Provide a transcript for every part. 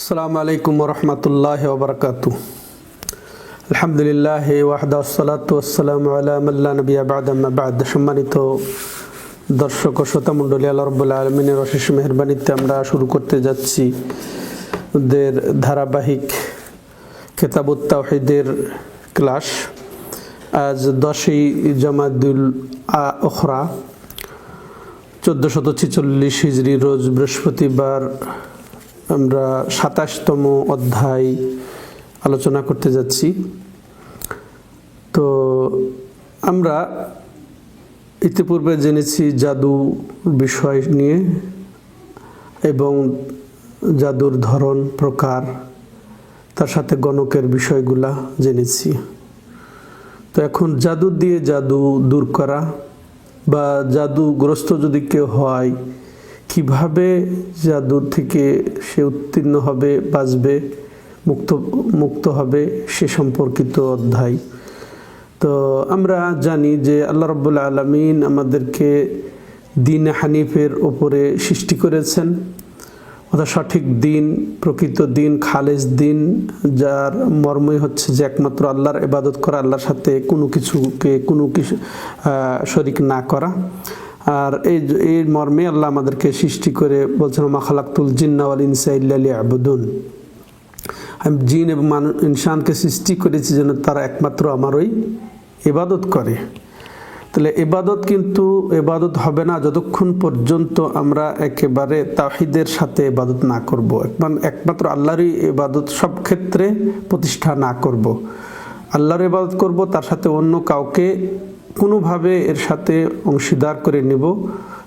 আসসালামু আলাইকুম রহমতুল্লাহ ওবরকাত। আলহামদুলিল্লাহ ওয়াহদা সালাত আসসালাম আল্লাহ নবী আবাদ বাদ সম্মানিত দর্শক ও শ্রোতা মণ্ডলী, আল্লাহ রব্বুল্লাহ আলমিনের অশেষ মেহরবানিতে আমরা শুরু করতে যাচ্ছি। ওদের ধারাবাহিক খেতাবুত তাওহিদের ক্লাস। আজ দশই জামাদুল ওখরা চোদ্দোশত ছেচল্লিশ হিজড়ি রোজ বৃহস্পতিবার আমরা সাতাশতম অধ্যায় আলোচনা করতে যাচ্ছি। তো আমরা ইতিপূর্বে জেনেছি জাদু বিষয় নিয়ে এবং জাদুর ধরন, প্রকার, তার সাথে গণকের বিষয়গুলা জেনেছি। তো এখন জাদু দিয়ে জাদু দূর করা বা জাদুগ্রস্ত যদি কেউ হয় কীভাবে জাদুর থেকে সে উত্তীর্ণ হবে, বাঁচবে, মুক্ত মুক্ত হবে সে সম্পর্কিত অধ্যায়। তো আমরা জানি যে আল্লাহ রব্বুল আলমিন আমাদেরকে দিন হানিফের ওপরে সৃষ্টি করেছেন। অর্থাৎ সঠিক দিন, প্রকৃত দিন, খালেজ দিন, যার মর্মই হচ্ছে যে একমাত্র আল্লাহর ইবাদত করা, আল্লাহর সাথে কোনো কিছুকে কোনো কিছু শরিক না করা। আর এই এই মর্মে আল্লাহ আমাদেরকে সৃষ্টি করে বলছেন মাখালাকুল জিন্নাওয়াল ইনসাইল্লি আবুদুন আমি জিন এবং মানুষ ইনসানকে সৃষ্টি করেছি যেন তারা একমাত্র আমারই ইবাদত করে। তাহলে এবাদত কিন্তু এবাদত হবে না যতক্ষণ পর্যন্ত আমরা একেবারে তাহিদের সাথে এবাদত না করব। একমাত্র আল্লাহরই এবাদত সব ক্ষেত্রে প্রতিষ্ঠা না করব। আল্লাহর এবাদত করব, তার সাথে অন্য কাউকে কোনোভাবে এর সাথে অংশীদার করে নেব,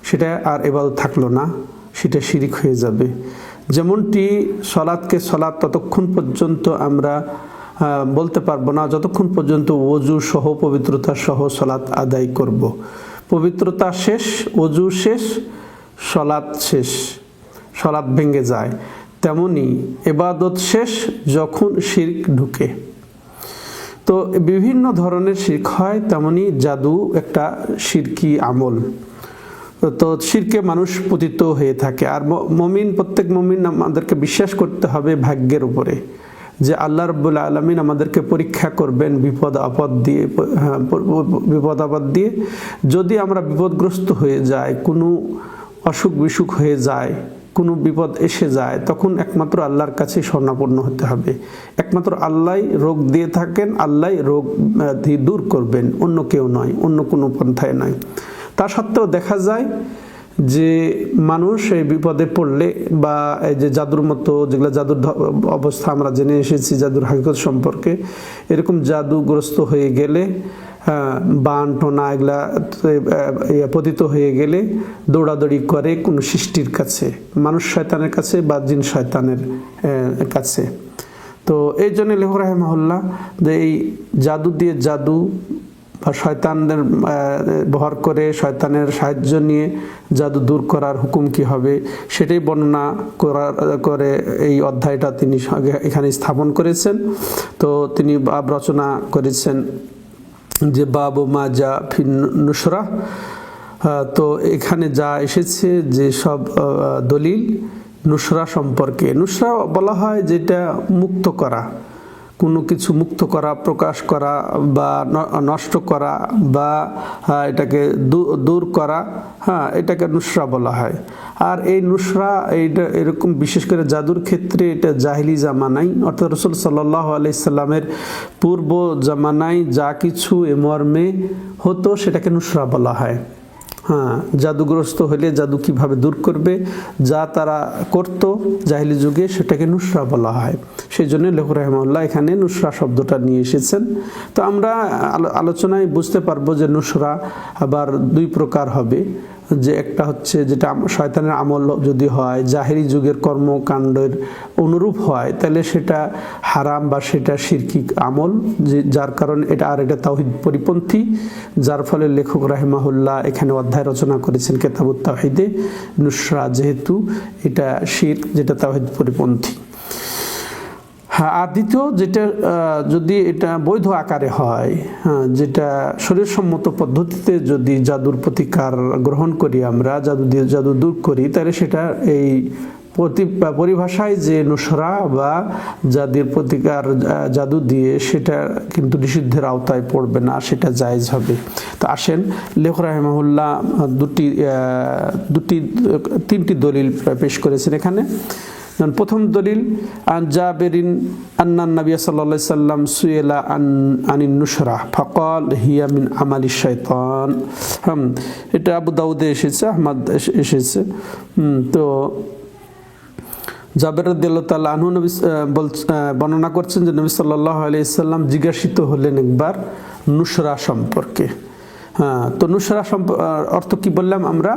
সেটা আর এবাদত থাকল না, সেটা শিরিক হয়ে যাবে। যেমনটি সলাদকে সলাদ ততক্ষণ পর্যন্ত আমরা বলতে পারব না, যতক্ষণ পর্যন্ত অজু সহ পবিত্রতা সহ সলাৎ আদায় করব। পবিত্রতা শেষ অজু শেষ, সলাৎ শেষ, সলাৎ ভেঙে যায়। তেমনি এবাদত শেষ যখন শির্ক ঢুকে। তো বিভিন্ন ধরনের শির্ক হয়, তেমনি জাদু একটা শিরকি আমল। তো শিরকে মানুষ পতিত হয়ে থাকে। আর মমিন, প্রত্যেক মমিন আমাদেরকে বিশ্বাস করতে হবে ভাগ্যের উপরে যে আল্লাহ রব্বুল্লা আলমিন আমাদেরকে পরীক্ষা করবেন বিপদ, আপদ দিয়ে হ্যাঁ বিপদ, আপদ দিয়ে। যদি আমরা বিপদগ্রস্ত হয়ে যাই, কোনো অসুখ বিসুখ হয়ে যায় কোনো বিপদ এসে যায়, তখন একমাত্র আল্লাহর কাছে স্বর্ণাপন্ন হতে হবে। একমাত্র আল্লাহ রোগ দিয়ে থাকেন আল্লাহ রোগ দূর করবেন, অন্য কেউ নয়, অন্য কোনো পন্থায় নয়। তা সত্ত্বেও দেখা যায় যে মানুষ এই বিপদে পড়লে বা এই যে জাদুর মতো, যেগুলো জাদুর অবস্থা আমরা জেনে এসেছি জাদুর হাকিকত সম্পর্কে, এরকম জাদুগ্রস্ত হয়ে গেলে বান টোনা এগুলা পতিত হয়ে গেলে দৌড়াদৌড়ি করে কোনো সৃষ্টির কাছে, মানুষ শয়তানের কাছে বা জিন শয়তানের কাছে। তো এই জন্য লেখ রাহেমহল্লা যে এই জাদু দিয়ে জাদু বা শয়তানদের ব্যবহার করে শয়তানের সাহায্য নিয়ে জাদু দূর করার হুকুম কি হবে, সেটাই বর্ণনা করার, করে এই অধ্যায়টা তিনি এখানে স্থাপন করেছেন। তো তিনি রচনা করেছেন যে বাবু মা যা ফিন নুসরা তো এখানে যা এসেছে যে সব দলিল নুসরা সম্পর্কে। নুসরা বলা হয় যেটা মুক্ত করা। কোনো কিছু মুক্ত করা, প্রকাশ করা বা নষ্ট করা বা এটাকে দূর করা হ্যাঁ এটাকে নুসরা বলা হয়। আর এই নুসরা, এইটা এরকম বিশেষ করে জাদুর ক্ষেত্রে এটা জাহিলি জামানাই, অর্থাৎ রসুল সাল্লাহ আলাইসাল্লামের পূর্ব জামানায় যা কিছু এ মর্মে হতো সেটাকে নুসরা বলা হয়। হ্যাঁ জাদুগ্রস্ত হলে জাদু কীভাবে দূর করবে? যা তারা করত জাহিলি যুগে সেটাকে নুসরা বলা হয়। সেই জন্য লেখু রহমাল্লাহ এখানে নুসরা শব্দটা নিয়ে এসেছেন। তো আমরা আলোচনায় বুঝতে পারব যে নুসরা আবার দুই প্রকার হবে। যে একটা হচ্ছে যেটা শয়তানের আমল যদি হয়, জাহেরি যুগের কর্মকাণ্ডের অনুরূপ হয়, তাহলে সেটা হারাম বা সেটা শিরকি আমল, যে যার কারণে এটা আর এটা তাহিদ পরিপন্থী, যার ফলে লেখক রাহেমাহুল্লাহ এখানে অধ্যায় রচনা করেছেন কেতাবুত তাহিদে নুসরা যেহেতু এটা শির, যেটা তাহিদ পরিপন্থী। হ্যাঁ আর দ্বিতীয় যেটা যদি এটা বৈধ আকারে হয় হ্যাঁ যেটা শরীরসম্মত পদ্ধতিতে যদি জাদুর প্রতিকার গ্রহণ করি আমরা, জাদু দিয়ে জাদু দূর করি, তাহলে সেটা এই প্রতি- পরিভাষায় যে নুসরা বা যাদের প্রতিকার জাদু দিয়ে সেটা কিন্তু নিষিদ্ধের আওতায় পড়বে না, সেটা জায়েজ হবে। তো আসেন লেখ রাহেমাহুল্লাহ দুটি দুটি, তিনটি দলিল পেশ করেছেন এখানে। যেমন প্রথম দলিল, আন জাবেরিন আন্নান নবী সাল্লাল্লাহু আলাইহি সাল্লাম সুয়েলা আন আনিন নুসরা ফাকাল হিয়া মিন আমালি শাইতান। হুম, এটা আবু দাউদে এসেছে, আহমদ এসে- এসেছে। তো জাবের তাআলা আনহু নবী বর্ণনা করছেন যে নবী আলাইহি সাল্লাম জিজ্ঞাসিত হলেন একবার নুসরা সম্পর্কে। হ্যাঁ তো নুসরা অর্থ কি বললাম আমরা?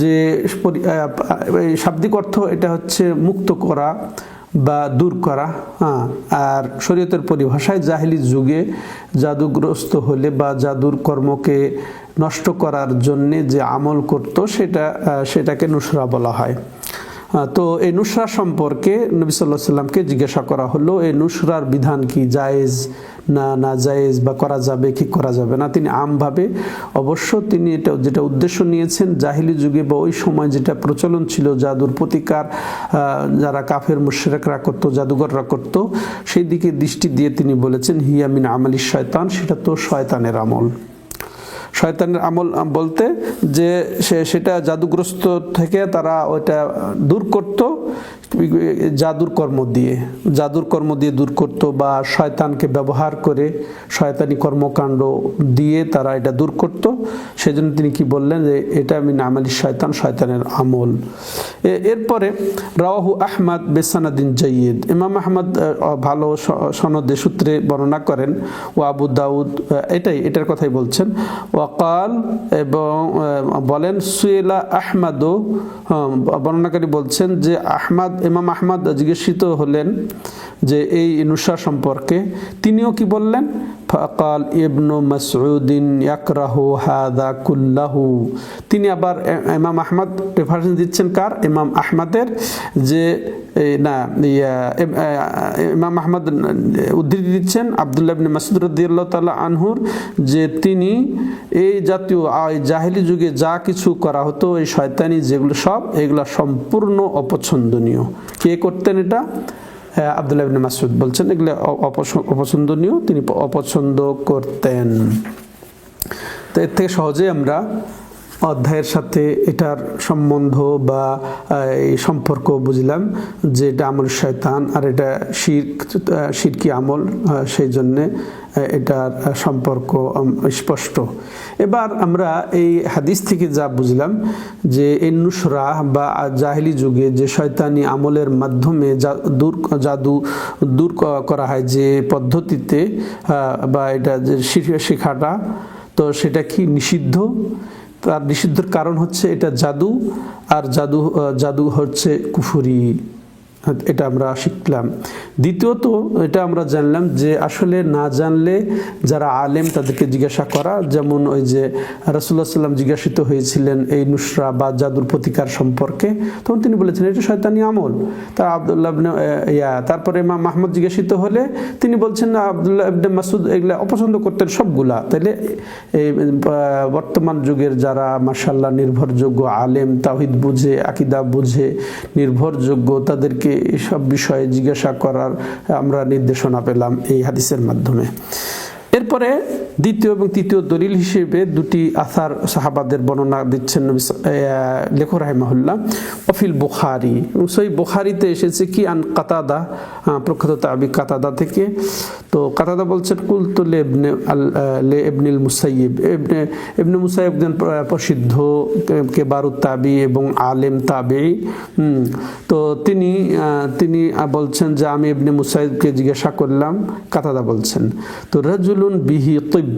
যে শাব্দিক অর্থ এটা হচ্ছে মুক্ত করা বা দূর করা হ্যাঁ আর শরীয়তের পরিভাষায় জাহিলি যুগে জাদুগ্রস্ত হলে বা জাদুর কর্মকে নষ্ট করার জন্যে যে আমল করত সেটা সেটাকে নুসরা বলা হয়। তো এই নুসরা সম্পর্কে নবী সাল্লাহ সাল্লামকে জিজ্ঞাসা করা হলো এই নুসরার বিধান কি? জায়েজ না না জায়েজ বা করা যাবে কি করা যাবে না? তিনি আমভাবে অবশ্য তিনি এটা যেটা উদ্দেশ্য নিয়েছেন, জাহিলি যুগে বা ওই সময় যেটা প্রচলন ছিল, জাদুর প্রতিকার যারা কাফের, মুশরেকরা করতো জাদুঘররা করতো, সেই দিকে দৃষ্টি দিয়ে তিনি বলেছেন হিয়ামিন আমালি শয়তান সেটা তো শয়তানের আমল। শয়তানের আমল বলতে যে সে সেটা জাদুগ্রস্ত থেকে তারা ওইটা দূর করত। জাদুর কর্ম দিয়ে, জাদুর কর্ম দিয়ে দূর করত বা শয়তানকে ব্যবহার করে শয়তানি কর্মকাণ্ড দিয়ে তারা এটা দূর করত। সেজন্য তিনি কি বললেন যে, এটা আমি নামালি শয়তান, শয়তানের আমল। এরপরে রাহু আহমদ বেসানাদিন জয়ীদ ইমাম আহমদ ভালো সনদে সূত্রে বর্ণনা করেন ও আবু দাউদ এটাই, এটার কথাই বলছেন ওয়াকাল এবং বলেন, সুয়েলা আহমাদও বর্ণনাকারী বলছেন যে, আহমাদ ইমাম আহমদ জিজ্ঞাসিত হলেন যে এই নুসা সম্পর্কে তিনিও কি বললেন? ফাকাল ইবনু মাসউদিন ইয়াকরাহু হাদা কুল্লাহু তিনি আবার ইমাম আহমদ রেফারেন্স দিচ্ছেন কার? ইমাম আহমদের যে না ইমাম আহমদ উদ্ধৃতি দিচ্ছেন আবদুল্লাহ ইবনে মাসুদ রাদিয়াল্লাহু তাআলা আনহুর যে তিনি এই জাতীয় জাহেলি যুগে যা কিছু করা হতো, এই শয়তানি যেগুলো সব, এগুলো সম্পূর্ণ অপছন্দনীয়। কে করতেন এটা? আবদুল্লাহ ইবনে মাসুদ বলছেন এগুলো অপছন্দনীয় তিনি অপছন্দ করতেন। তো এর থেকে সহজে আমরা অধ্যায়ের সাথে এটার সম্বন্ধ বা এই সম্পর্ক বুঝলাম যে এটা আমল শয়তান আর এটা শির্ক শিরকি আমল সেই জন্যে এটার সম্পর্ক স্পষ্ট। এবার আমরা এই হাদিস থেকে যা বুঝলাম যে এই নুসরা বা জাহিলি যুগে যে শয়তানি আমলের মাধ্যমে দূর, জাদু দূর করা হয় যে পদ্ধতিতে বা এটা যে শিখ- শেখাটা, তো সেটা কি নিষিদ্ধ? তার নিষিদ্ধর কারণ হচ্ছে এটা জাদু আর জাদু জাদু হচ্ছে কুফুরি। এটা আমরা শিখলাম। দ্বিতীয়ত, এটা আমরা জানলাম যে আসলে না জানলে যারা আলেম তাদেরকে জিজ্ঞাসা করা, যেমন ওই যে রাসুল্লাহ সাল্লাম জিজ্ঞাসিত হয়েছিলেন এই নুসরা বা জাদুর প্রতিকার সম্পর্কে, তখন তিনি বলেছেন, এটা শয়তানি আমল। তা আবদুল্লাহ ইয়া, তারপরে মা মাহমুদ জিজ্ঞাসিত হলে তিনি বলছেন, না, আবদুল্লাহ ইবনে মাসুদ এগুলা অপছন্দ করতেন সবগুলা। তাইলে এই, বর্তমান যুগের যারা মাসাল্লাহ নির্ভরযোগ্য আলেম তাহিদ বুঝে, আকিদা বুঝে, নির্ভরযোগ্য, তাদেরকে এসব বিষয়ে জিজ্ঞাসা করার আমরা নির্দেশনা পেলাম এই হাদিসের মাধ্যমে। এরপরে দ্বিতীয় এবং তৃতীয় দলিল হিসেবে দুটি আসার সাহাবাদের বর্ণনা দিচ্ছেন স- আহ, অফিল বুখারি। এবং সেই বুখারিতে এসেছে কি আন কাতাদা প্রখ্যাত তাবি কাতাদা থেকে। তো কাতাদা বলছেন কুলতু লে ইবনে আল লে ইবনিল মুসাইব ইবনে ইবনে মুসাইব একজন প্রসিদ্ধ কেবারু তাবি এবং আলেম তাবি। তো তিনি তিনি বলছেন যে আমি এবনে মুসাইবকে জিজ্ঞাসা করলাম কাতাদা বলছেন। তো রাজুলুন বিহি তিব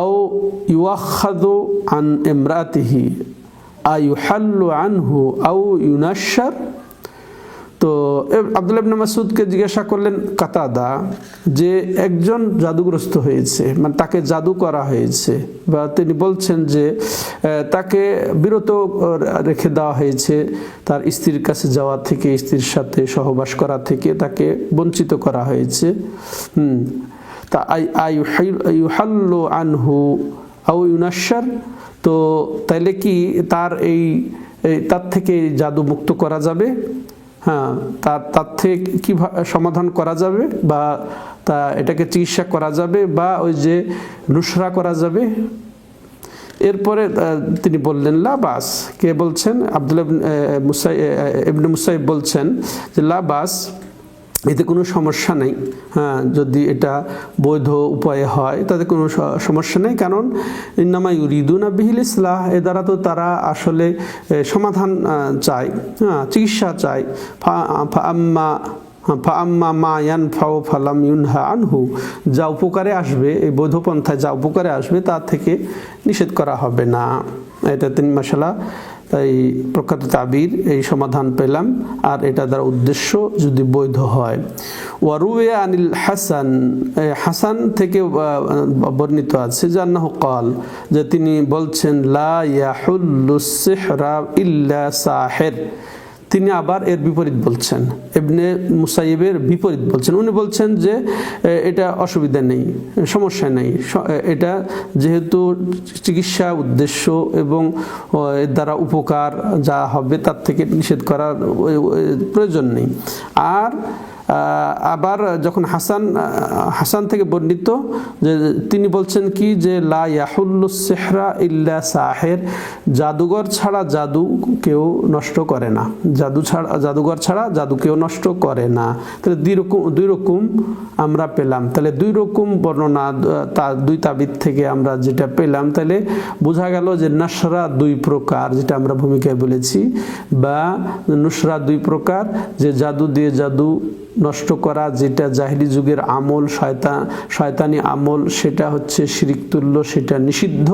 আও ইউআখাযু আন ইমরাতিহি আয়ুহাল্লু আনহু আও ইউনাশার তো আব্দুল্লাহ ইবনে মাসুদকে জিজ্ঞাসা করলেন কাতাদা, যে একজন জাদুগ্রস্ত হয়েছে মানে তাকে জাদু করা হয়েছে, বা তিনি বলছেন যে তাকে বিরত রেখে দেওয়া হয়েছে, তার স্ত্রীর কাছে যাওয়া থেকে, স্ত্রীর সাথে সহবাস করা থেকে তাকে বঞ্চিত করা হয়েছে। হুম। তা আই আনহু আউ ইউনাশার তো তাইলে কি তার এই তার থেকে জাদু মুক্ত করা যাবে? হ্যাঁ তার তার থেকে কী সমাধান করা যাবে? বা তা এটাকে চিকিৎসা করা যাবে? বা ওই যে নুসরা করা যাবে? এরপরে তিনি বললেন লাবাস কে বলছেন? আবদুল্লাহ মুসাই ইবনে মুসাইব বলছেন যে লাবাস এতে কোনো সমস্যা নেই। হ্যাঁ যদি এটা বৈধ উপায়ে হয়, তাতে কোনো সমস্যা নেই। কারণ ইন্নামা ইউরিদুনা বিহিল ইসলাহ, এ দ্বারা তো তারা আসলে সমাধান চায়। হ্যাঁ চিকিৎসা চায়। আম্মা ফাম্মা মা ইয়ান ফাও ফালাম ইউনহা আনহু। যা উপকারে আসবে, এই বৈধ পন্থায় যা উপকারে আসবে, তা থেকে নিষেধ করা হবে না। এটা তিনি মাসালা তাই প্রখ্যাত তাবির এই সমাধান পেলাম। আর এটা তার উদ্দেশ্য যদি বৈধ হয়। ওয়ারুয়ে আনিল হাসান হাসান থেকে বর্ণিত আছে জান্নাহ কল যে তিনি বলছেন, লা ইয়াহুল্লু সেহরা ইল্লা সাহের। তিনি আবার এর বিপরীত বলছেন। এমনি মুসাইবের বিপরীত বলছেন। উনি বলছেন যে এটা অসুবিধা নেই, সমস্যা নেই। এটা যেহেতু চিকিৎসা উদ্দেশ্য এবং এর দ্বারা উপকার যা হবে তার থেকে নিষেধ করার প্রয়োজন নেই। আর আবার যখন হাসান হাসান থেকে বর্ণিত যে তিনি বলছেন কি যে, লা সেহরা ইল্লা সাহের, জাদুঘর ছাড়া জাদু কেউ নষ্ট করে না। জাদু ছাড়া, জাদুঘর ছাড়া জাদু কেউ নষ্ট করে না। তাহলে দুই রকম দুই রকম আমরা পেলাম। তাহলে দুই রকম বর্ণনা, তা, দুই তাবিদ থেকে আমরা যেটা পেলাম, তাহলে বোঝা গেল যে নাসরা দুই প্রকার, যেটা আমরা ভূমিকায় বলেছি। বা নুসরা দুই প্রকার, যে জাদু দিয়ে জাদু নষ্ট করা, যেটা জাহিরি যুগের আমল, শয়তা, শয়তানি আমল, সেটা হচ্ছে শিরিক তুল্য, সেটা নিষিদ্ধ।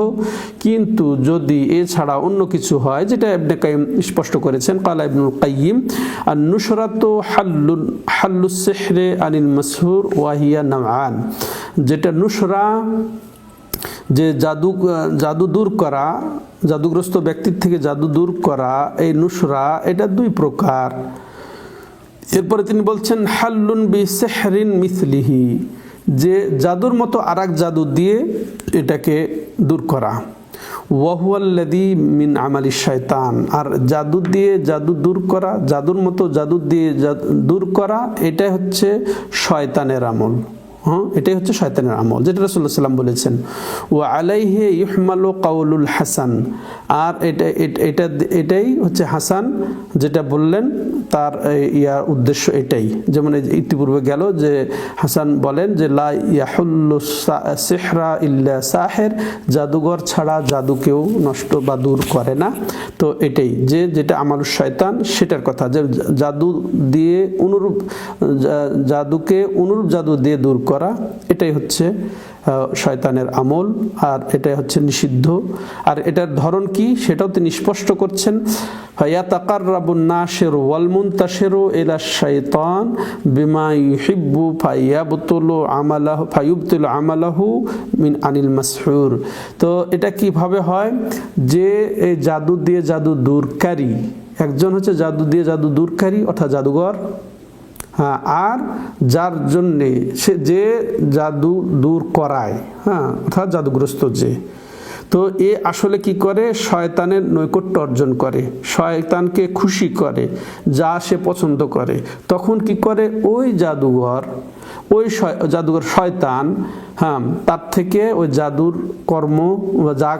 কিন্তু যদি এছাড়া অন্য কিছু হয়, যেটা ইবনে কাইম স্পষ্ট করেছেন কালা ইবনুল কাইয়িম আর নুসরাত হাল্লুল হাল্লু সেহরে আনিল মাসহুর ওয়াহিয়া নামান যেটা নুসরা যে জাদু জাদু দূর করা, জাদুগ্রস্ত ব্যক্তির থেকে জাদু দূর করা, এই নুসরা এটা দুই প্রকার। এরপরে তিনি বলছেন, হাল্লুন বি সেহরিন মিসলিহি যে জাদুর মতো আর জাদু দিয়ে এটাকে দূর করা। ওয়াহুয়াল্লাদি মিন আমালি শয়তান আর জাদু দিয়ে জাদু দূর করা, জাদুর মতো জাদু দিয়ে দূর করা, এটাই হচ্ছে শয়তানের আমল। হ্যাঁ এটাই হচ্ছে শয়তানের আমল, যেটা রসুল্লাহ সাল্লাম বলেছেন ও আলাইহে ইহমালো কাউলুল হাসান আর এটা, এটা- এটা, এটাই হচ্ছে হাসান, যেটা বললেন তার ইয়ার উদ্দেশ্য এটাই। যেমন ইতিপূর্বে গেল যে হাসান বলেন যে, লা ইয়াহুল্লু সেহরা ইল্লা সাহের জাদুঘর ছাড়া জাদু কেউ নষ্ট বা দূর করে না। তো এটাই, যে, যেটা আমার শয়তান, সেটার কথা, যে, জাদু দিয়ে অনুরূপ জাদুকে অনুরূপ জাদু দিয়ে দূর করা, এটাই হচ্ছে শয়তানের আমল, আর এটাই হচ্ছে নিষিদ্ধ। আর এটার ধরন কি, সেটাও তিনি স্পষ্ট করছেন। ফাইয়া তাকার রাবুন নাশের ওয়ালমুন তাশেরো এলা শৈতান বিমা ইউহিব্বু ফাইয়াবতুল আমালাহ ফাইবতুল আমালাহু মিন আনিল মাসহুর তো এটা কীভাবে হয়? যে এই জাদু দিয়ে জাদু দূরকারী, একজন হচ্ছে জাদু দিয়ে জাদু দূরকারী, অর্থাৎ জাদুঘর। হ্যাঁ আর যার জন্যে সে যে জাদু দূর করায় হ্যাঁ অর্থাৎ জাদুগ্রস্ত যে। তো এ আসলে কি করে? শয়তানের নৈকট্য অর্জন করে, শয়তানকে খুশি করে, যা সে পছন্দ করে। তখন কি করে? ওই জাদুঘর ওই জাদুঘর শয়তান হ্যাঁ তার থেকে ওই জাদুর কর্ম যা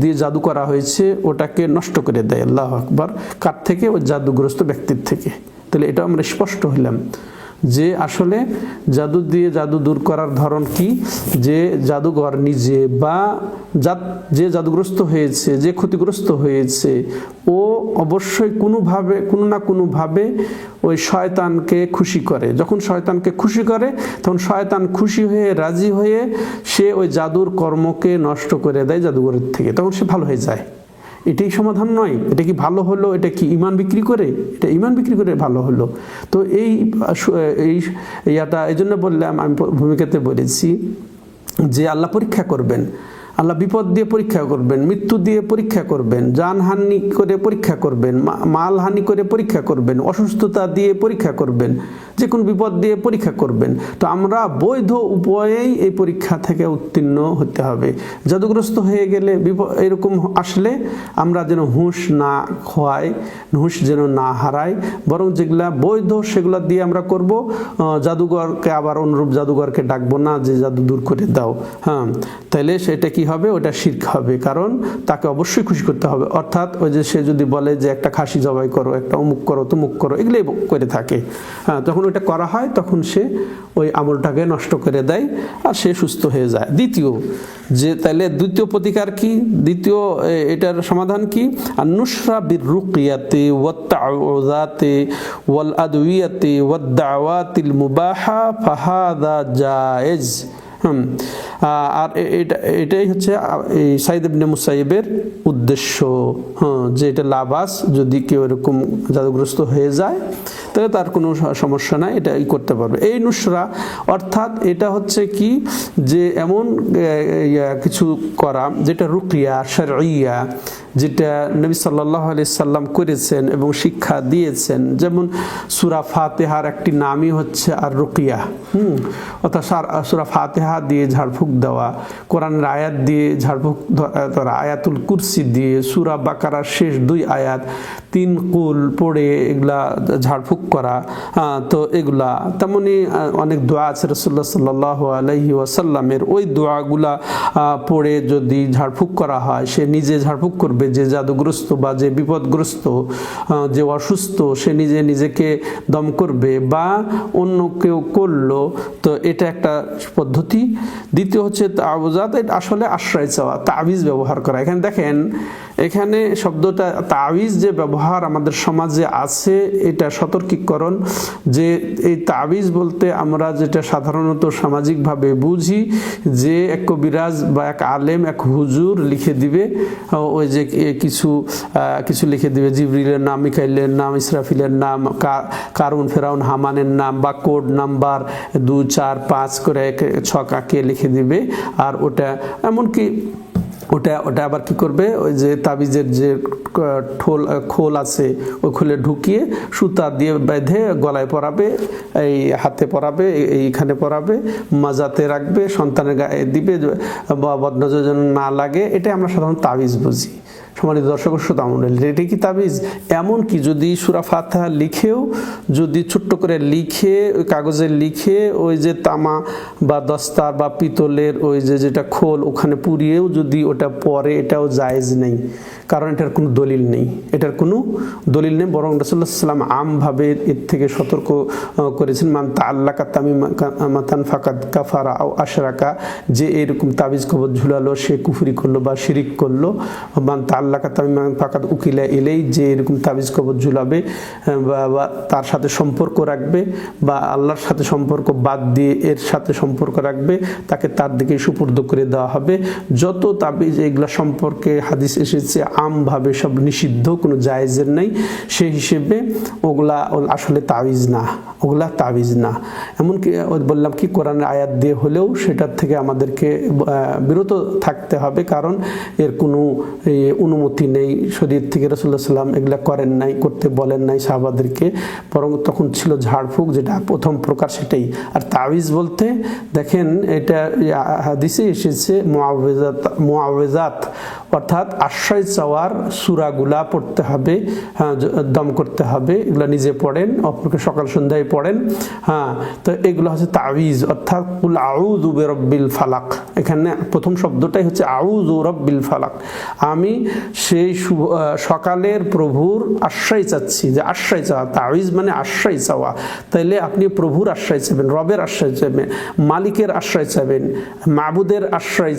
দিয়ে জাদু করা হয়েছে, ওটাকে নষ্ট করে দেয়, আল্লাহ আকবার। কার থেকে? ওই জাদুগ্রস্ত ব্যক্তির থেকে। তাহলে এটা আমরা স্পষ্ট হইলাম যে আসলে জাদু দিয়ে জাদু দূর করার ধরন কি? যে জাদুঘর নিজে বা যে জাদুগ্রস্ত হয়েছে, যে ক্ষতিগ্রস্ত হয়েছে, ও অবশ্যই কোনোভাবে, কোনো না কোনোভাবে ওই শয়তানকে খুশি করে। যখন শয়তানকে খুশি করে, তখন শয়তান খুশি হয়ে, রাজি হয়ে সে ওই জাদুর কর্মকে নষ্ট করে দেয় জাদুঘরের থেকে। তখন সে ভালো হয়ে যায়। এটাই সমাধান নয়। এটা কি ভালো হলো? এটা কি ইমান বিক্রি করে? এটা ইমান বিক্রি করে ভালো হলো। তো এই এই ইয়াটা, এই জন্য বললাম, আমি ভূমিকাতে বলেছি যে আল্লাহ পরীক্ষা করবেন। আল্লাহ বিপদ দিয়ে পরীক্ষা করবেন, মৃত্যু দিয়ে পরীক্ষা করবেন যানহানি করে পরীক্ষা করবেন মালহানি করে পরীক্ষা করবেন, অসুস্থতা দিয়ে পরীক্ষা করবেন যে কোনো বিপদ দিয়ে পরীক্ষা করবেন। তো আমরা বৈধ উপায়েই এই পরীক্ষা থেকে উত্তীর্ণ হতে হবে। জাদুগ্রস্ত হয়ে গেলে এরকম আসলে আমরা যেন হুঁশ না খোয়াই, হুঁশ যেন না হারাই, বরং যেগুলা বৈধ সেগুলা দিয়ে আমরা করব। জাদুঘরকে আবার অনুরূপ জাদুঘরকে ডাকবো না, যে জাদু দূর করে দাও। হ্যাঁ তাহলে সেটা কি হবে, ওটা শির্ক হবে। কারণ তাকে অবশ্যই খুশি করতে হবে। অর্থাৎ ওই যে সে যদি বলে যে একটা খাসি জবাই করো, একটা অমুক করো, তুমুক করো, এগুলোই করে থাকে। হ্যাঁ তখন ওইটা করা হয়, তখন সে ওই আমলটাকে নষ্ট করে দেয় আর সে সুস্থ হয়ে যায়। দ্বিতীয়, যে তাহলে দ্বিতীয় প্রতিকার কি? দ্বিতীয় এটার সমাধান কি? আর নুসরা বির রুকিয়াতে ওয়াত্তাউযাতে ওয়াল আদওয়াতে ওয়াদ্দাওয়াতিল মুবাহা, ফাহাদা জায়েজ। আর এটা, এটাই হচ্ছে এই সাইদ মুসাইবের উদ্দেশ্য। হ্যাঁ যে এটা লাভাস যদি কেউ এরকম জাদুগ্রস্ত হয়ে যায় তাহলে তার কোনো সমস্যা নাই, এটা করতে পারবে। এই নুসরা, অর্থাৎ এটা হচ্ছে কি যে এমন কিছু করা যেটা রুকিয়া শারইয়া যেটা নবী সাল্লাহ আলি সাল্লাম করেছেন এবং শিক্ষা দিয়েছেন। যেমন সুরা ফাতেহার একটি নামই হচ্ছে আর রুকিয়া হুম, অর্থাৎ সার- ফাতেহা দিয়ে ঝাড়ফুঁক দেওয়া, কোরআনের আয়াত দিয়ে ঝাড়ফুঁক আয়াতুল কুরসি দিয়ে, সুরা বাকারার শেষ দুই আয়াত, তিন কুল পড়ে এগুলা ঝাড়ফুঁক করা তো এগুলা। তেমনি অনেক দোয়া আছে রসুল্লাহ সাল্লাহ আলহি ওয়াসাল্লামের। ওই দোয়াগুলা পড়ে যদি ঝাড়ফুঁক করা হয়, সে নিজে ঝাড়ফুঁক করবে, যে জাদুগ্রস্ত বা যে বিপদগ্রস্ত যে অসুস্থ, সে নিজে নিজেকে দম করবে বা অন্য কেউ করল, তো এটা একটা পদ্ধতি। দ্বিতীয় হচ্ছে তাওজাত আসলে আশ্রয় চাওয়া, তাবিজ ব্যবহার করা। এখানে দেখেন এখানে শব্দটা তাবিজ যে ব্যবহার আমাদের সমাজে আছে, এটা সতর্কীকরণ, যে এই তাবিজ বলতে আমরা যেটা সাধারণত সামাজিকভাবে বুঝি, যে এক কবিরাজ বা এক আলেম, এক হুজুর লিখে দিবে ওই যে কিছু কিছু লিখে দিবে, জিবরিলের নাম, মিকাইলের নাম, ইসরাফিলের নাম কারুন, ফেরাউন, হামানের নাম বা কোড নাম্বার দু চার, পাঁচ করে এক ছক আঁকিয়ে লিখে দিবে, আর ওটা এমনকি ওটা ওটা আবার কি করবে? ওই যে তাবিজের যে ঠোল খোল আছে, ওই খোলে ঢুকিয়ে সুতা দিয়ে বেঁধে গলায় পরাবে, এই হাতে পরাবে এইখানে পরাবে, মাজাতে রাখবে, সন্তানের গায়ে দিবে, বা না লাগে। এটাই আমরা সাধারণত তাবিজ বুঝি। সম্মানিত দর্শক শ্রোতা মণ্ডলী এটা কি তাবিজ। এমন কি, যদি সুরা ফাতহা লিখেও, যদি ছোট্ট করে লিখে, ওই কাগজে লিখে, ওই যে তামা বা দস্তার বা পিতলের ওই যে যেটা খোল ওখানে পুড়িয়েও যদি ওটা পরে, এটাও জায়েজ নেই। কারণ এটার কোনো দলিল নেই। এটার কোনো দলিল নেই, বরং রসুল্লাহ সাল্লাম আমভাবে এর থেকে সতর্ক করেছেন, মান তা আল্লাহ মাতান ফাকাদ কাফারা আও আশরাকা যে এরকম তাবিজ কবর ঝুলালো, সে কুফরি করল বা শিরিক করল, মান তা আল্লাহ তামি ফাকাদ উকিলা এলেই যে এরকম তাবিজ কবর ঝুলাবে বা তার সাথে সম্পর্ক রাখবে, বা আল্লাহর সাথে সম্পর্ক বাদ দিয়ে এর সাথে সম্পর্ক রাখবে, তাকে তার দিকে সুপর্দ করে দেওয়া হবে। যত তাবিজ এগুলা সম্পর্কে হাদিস এসেছে আমভাবে সব নিষিদ্ধ, কোনো জায়েজের নেই। সেই হিসেবে ওগুলা আসলে তাবিজ না, ওগুলা তাবিজ না। এমনকি বললাম কি, কোরআনের আয়াত দিয়ে হলেও সেটার থেকে আমাদেরকে বিরত থাকতে হবে। কারণ এর কোনো অনুমতি নেই। শরীর থেকে রসুল্লাহ সাল্লাম এগুলা করেন নাই, করতে বলেন নাই সাহাবাদেরকে। বরং তখন ছিল ঝাড়ফুঁক, যেটা প্রথম প্রকার সেটাই। আর তাবিজ বলতে দেখেন, এটা হাদিসে এসেছে মুআওয়াজাত মুআওয়াজাত অর্থাৎ আশ্রয় চাওয়ার সুরাগুলা পড়তে হবে হ্যাঁ দম করতে হবে, এগুলো নিজে পড়েন, অপরকে সকাল সন্ধ্যায় পড়েন হ্যাঁ তো এগুলো হচ্ছে তাবিজ অর্থাৎ কুল আউযু বিরব্বিল ফালাক। এখানে প্রথম শব্দটাই হচ্ছে, আউযু রব্বিল ফালাক। আমি সেই সকালের প্রভুর আশ্রয় চাচ্ছি যে আশ্রয় চাওয়া তাবিজ মানে আশ্রয় চাওয়া। তাইলে আপনি প্রভুর আশ্রয় চাইবেন, রবের আশ্রয় চাইবেন, মালিকের আশ্রয় চাইবেন, মাবুদের আশ্রয়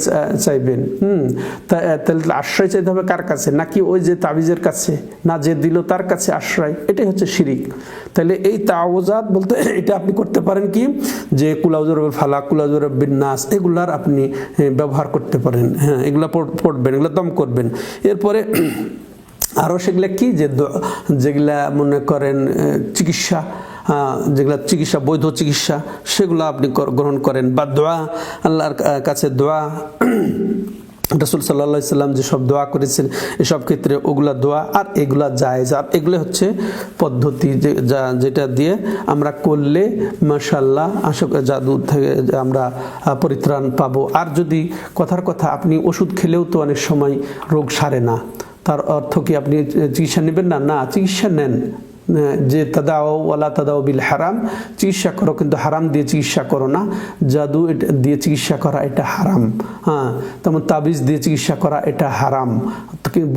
চাইবেন, হুম? তাহলে আশ্রয় চাইতে হবে কার কাছে? নাকি ওই যে তাবিজের কাছে? না, যে দিল তার কাছে আশ্রয়? এটাই হচ্ছে শিরিক। তাহলে এই তাওজাত বলতে, এটা আপনি করতে পারেন কি? যে কুলাউজর ফালা কুলাউজর বিন্যাস এগুলার আপনি ব্যবহার করতে পারেন। হ্যাঁ এগুলো পড়- পড়বেন, এগুলো দম করবেন। এরপরে আরও সেগুলো কি? যে যেগুলা মনে করেন চিকিৎসা যেগুলা চিকিৎসা, বৈধ চিকিৎসা, সেগুলো আপনি গ্রহণ করেন। বা দোয়া, আল্লাহর কাছে দোয়া রসুল সাল্লা সাল্লাম যেসব দোয়া করেছেন, এসব ক্ষেত্রে ওগুলা দোয়া আর এগুলা জায়েজ। আর এগুলো হচ্ছে পদ্ধতি যে যেটা দিয়ে আমরা করলে মাসাল্লাহ আশা জাদু থেকে আমরা পরিত্রাণ পাবো। আর যদি কথার কথা আপনি ওষুধ খেলেও তো অনেক সময় রোগ সারে না, তার অর্থ কি আপনি চিকিৎসা নেবেন না? না, চিকিৎসা নেন। যে তাদাও ওয়ালা তাদাও বিল হারাম, চিকিৎসা করো, কিন্তু হারাম দিয়ে চিকিৎসা করো না। জাদু দিয়ে চিকিৎসা করা এটা হারাম। হ্যাঁ তেমন তাবিজ দিয়ে চিকিৎসা করা এটা হারাম।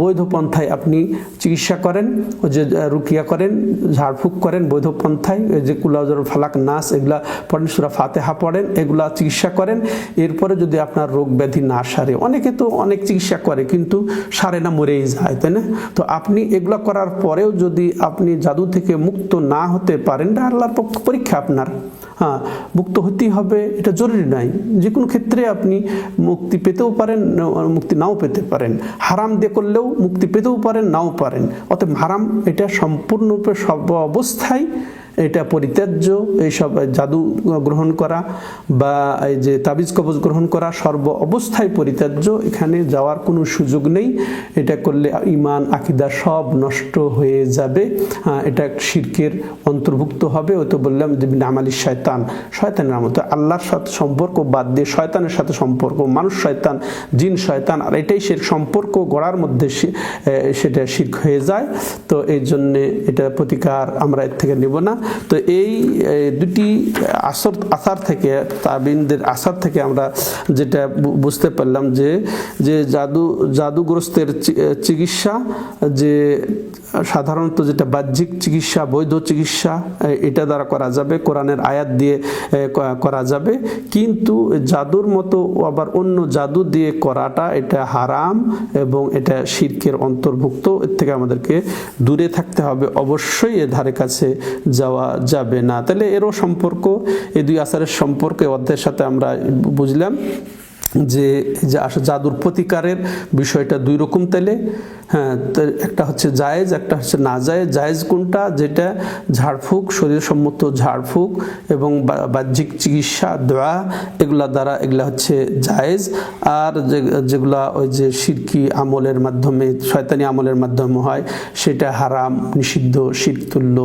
বৈধ পন্থায় আপনি চিকিৎসা করেন, ও যে রুকিয়া করেন, ঝাড়ফুঁক করেন, বৈধ পন্থায়, ওই যে কুলাজর ফালাক, নাস, এগুলা পড়েন, সুরা ফাতেহা পড়েন, এগুলা চিকিৎসা করেন। এরপরে যদি আপনার রোগ ব্যাধি না সারে, অনেকে তো অনেক চিকিৎসা করে, কিন্তু সারে না, মরেই যায়, তাই না? তো আপনি এগুলা করার পরেও যদি আপনি জাদু থেকে মুক্ত না হতে পারেন, এটা আল্লাহর পক্ষ পরীক্ষা আপনার। হ্যাঁ মুক্ত হতেই হবে, এটা জরুরি নাই যে কোনো ক্ষেত্রে আপনি মুক্তি পেতেও পারেন, মুক্তি নাও পেতে পারেন। হারাম দিয়ে করলেও মুক্তি পেতেও পারেন, নাও পারেন। অতএব হারাম, এটা সম্পূর্ণরূপে সব অবস্থায় এটা পরিত্যাজ্য, এইসব জাদু গ্রহণ করা বা এই যে তাবিজ কবজ গ্রহণ করা সর্ব অবস্থায় পরিত্যাজ্য, এখানে যাওয়ার কোনো সুযোগ নেই। এটা করলে ইমান আকিদা সব নষ্ট হয়ে যাবে। এটা শিরকের অন্তর্ভুক্ত হবে। ওই তো বললাম যে নামালি শয়তান। শয়তানের নাম তো আল্লাহর সাথে সম্পর্ক বাদ দিয়ে শয়তানের সাথে সম্পর্ক, মানুষ শয়তান, জিন শয়তান, আর এটাই সে সম্পর্ক গড়ার মধ্যে সেটা শির্ক হয়ে যায়। তো এই জন্যে এটা প্রতিকার আমরা এর থেকে নেব না। তো এই দুটি আসর, আসার থেকে, তাবিনদের আসার থেকে আমরা যেটা বুঝতে পারলাম যে যে জাদু, জাদুগ্রস্তের চিকিৎসা, যে সাধারণত যেটা বাহ্যিক চিকিৎসা, বৈধ চিকিৎসা এটা দ্বারা করা যাবে, কোরআনের আয়াত দিয়ে করা যাবে। কিন্তু জাদুর মতো আবার অন্য জাদু দিয়ে করাটা এটা হারাম এবং এটা শিরকের অন্তর্ভুক্ত, এর থেকে আমাদেরকে দূরে থাকতে হবে। অবশ্যই এ ধারে কাছে যাওয়া যাবে না। তাহলে এরও সম্পর্ক, এই দুই আসারের সম্পর্কে অধ্যায়ের সাথে আমরা বুঝলাম। যে যে আসলে জাদুর প্রতিকারের বিষয়টা দুই রকম তেলে। হ্যাঁ একটা হচ্ছে জায়েজ, একটা হচ্ছে না জায়েজ। জায়েজ কোনটা? যেটা ঝাড়ফুঁক শরীর সম্মত ঝাড়ফুঁক এবং বাহ্যিক চিকিৎসা, দোয়া, এগুলা দ্বারা এগুলা হচ্ছে জায়েজ। আর যেগুলা ওই যে শিরকি আমলের মাধ্যমে, শয়তানি আমলের মাধ্যমে হয়, সেটা হারাম, নিষিদ্ধ, শিরতুল্য।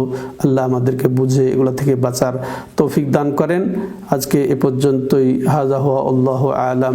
আল্লাহ আমাদেরকে বুঝে এগুলো থেকে বাঁচার তৌফিক দান করেন। আজকে এ পর্যন্তই। হাজা হুয়া আল্লাহ আলাম।